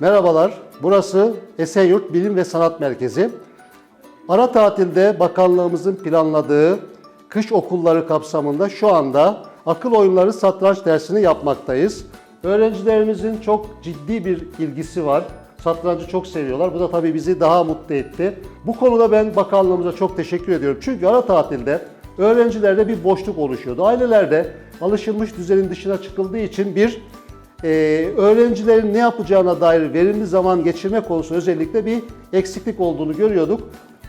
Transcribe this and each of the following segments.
Merhabalar, burası Esenyurt Bilim ve Sanat Merkezi. Ara tatilde bakanlığımızın planladığı kış okulları kapsamında şu anda akıl oyunları satranç dersini yapmaktayız. Öğrencilerimizin çok ciddi bir ilgisi var. Satrancı çok seviyorlar. Bu da tabii bizi daha mutlu etti. Bu konuda ben bakanlığımıza çok teşekkür ediyorum. Çünkü ara tatilde öğrencilerde bir boşluk oluşuyordu. Ailelerde alışılmış düzenin dışına çıkıldığı için bir e, öğrencilerin ne yapacağına dair verimli zaman geçirme konusunda özellikle bir eksiklik olduğunu görüyorduk.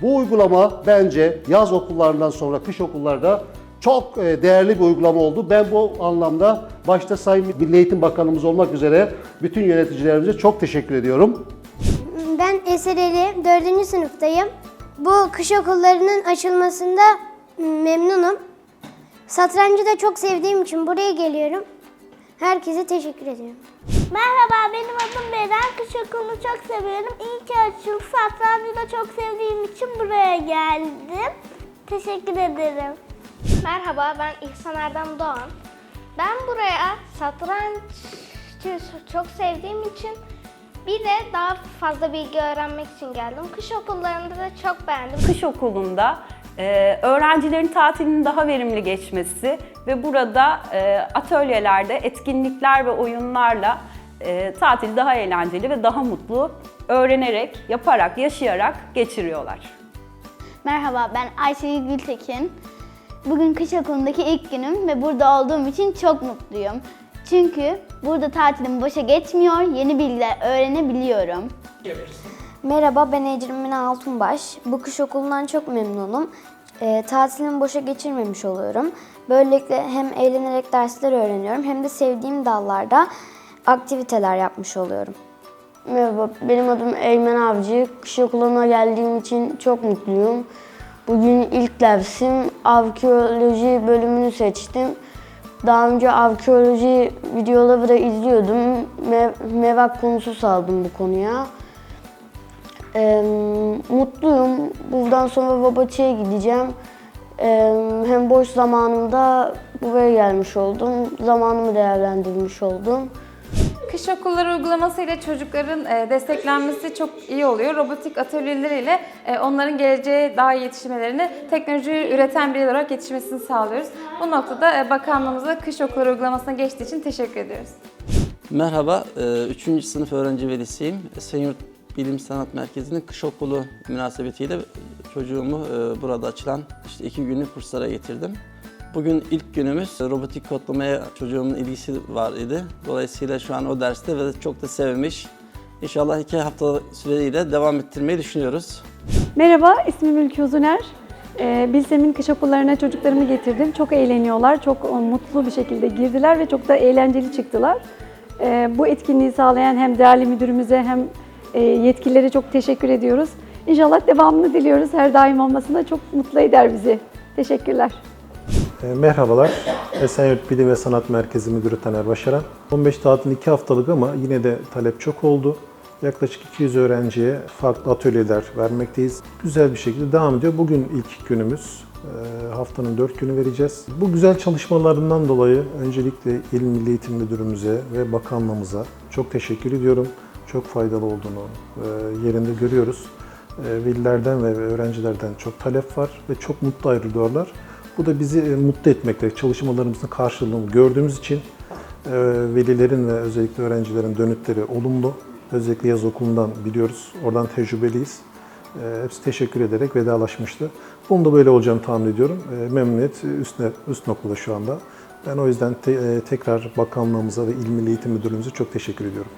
Bu uygulama bence yaz okullarından sonra kış okullarda çok e, değerli bir uygulama oldu. Ben bu anlamda başta Sayın Milli Eğitim Bakanımız olmak üzere bütün yöneticilerimize çok teşekkür ediyorum. Ben Esereli 4. sınıftayım. Bu kış okullarının açılmasında memnunum. Satrancı da çok sevdiğim için buraya geliyorum. Herkese teşekkür ediyorum. Merhaba benim adım Beren. Kış okulunu çok seviyorum. İyi ki açıldı. Satrancı da çok sevdiğim için buraya geldim. Teşekkür ederim. Merhaba ben İhsan Erdem Doğan. Ben buraya satrancı çok sevdiğim için bir de daha fazla bilgi öğrenmek için geldim. Kış okullarında da çok beğendim. kış okulunda e, öğrencilerin tatilinin daha verimli geçmesi ve burada e, atölyelerde etkinlikler ve oyunlarla e, tatili daha eğlenceli ve daha mutlu öğrenerek, yaparak, yaşayarak geçiriyorlar. Merhaba ben Ayşegül Gültekin. Bugün kış okulundaki ilk günüm ve burada olduğum için çok mutluyum. Çünkü burada tatilim boşa geçmiyor, yeni bilgiler öğrenebiliyorum. Merhaba ben Ecrin Altunbaş. Bu kış okulundan çok memnunum. E, tatilimi boşa geçirmemiş oluyorum. Böylelikle hem eğlenerek dersler öğreniyorum hem de sevdiğim dallarda aktiviteler yapmış oluyorum. Merhaba, benim adım Eymen Avcı. Kış okuluna geldiğim için çok mutluyum. Bugün ilk dersim arkeoloji bölümünü seçtim. Daha önce arkeoloji videoları da izliyordum. Me- merak konusu saldım bu konuya. Ee, mutluyum. Buradan sonra robotiğe gideceğim. Ee, hem boş zamanımda buraya gelmiş oldum. Zamanımı değerlendirmiş oldum. Kış okulları uygulamasıyla çocukların e, desteklenmesi çok iyi oluyor. Robotik atölyeleriyle e, onların geleceğe daha iyi yetişmelerini, teknoloji üreten biri olarak yetişmesini sağlıyoruz. Bu noktada e, bakanlığımıza kış okulları uygulamasına geçtiği için teşekkür ediyoruz. Merhaba, 3. sınıf öğrenci velisiyim. Esenyurt Bilim Sanat Merkezi'nin kış okulu münasebetiyle çocuğumu e, burada açılan işte iki günlük kurslara getirdim. Bugün ilk günümüz robotik kodlamaya çocuğumun ilgisi var idi. Dolayısıyla şu an o derste ve çok da sevmiş. İnşallah iki hafta süreyle devam ettirmeyi düşünüyoruz. Merhaba, ismim Ülkü Uzuner. Ee, Bilsem'in kış okullarına çocuklarımı getirdim. Çok eğleniyorlar, çok e, mutlu bir şekilde girdiler ve çok da eğlenceli çıktılar. Bu etkinliği sağlayan hem değerli müdürümüze hem e, yetkililere çok teşekkür ediyoruz. İnşallah devamını diliyoruz. Her daim olmasına çok mutlu eder bizi. Teşekkürler. E, Merhabalar, Esenyurt Bilim ve Sanat Merkezi Müdürü Taner Başaran. 15 tatil 2 haftalık ama yine de talep çok oldu. Yaklaşık 200 öğrenciye farklı atölyeler vermekteyiz. Güzel bir şekilde devam ediyor. Bugün ilk günümüz. E, Haftanın 4 günü vereceğiz. Bu güzel çalışmalarından dolayı öncelikle İl Milli Eğitim Müdürümüze ve bakanlığımıza çok teşekkür ediyorum. Çok faydalı olduğunu e, yerinde görüyoruz. E, Velilerden ve öğrencilerden çok talep var ve çok mutlu ayrılıyorlar. Bu da bizi e, mutlu etmekte, çalışmalarımızın karşılığını gördüğümüz için velilerin ve özellikle öğrencilerin dönütleri olumlu. Özellikle yaz okulundan biliyoruz, oradan tecrübeliyiz. Hepsi teşekkür ederek vedalaşmıştı. Bunun da böyle olacağını tahmin ediyorum. Memnuniyet üst, üst noktada şu anda. Ben o yüzden te- tekrar bakanlığımıza ve İl Milli Eğitim Müdürlüğümüze çok teşekkür ediyorum.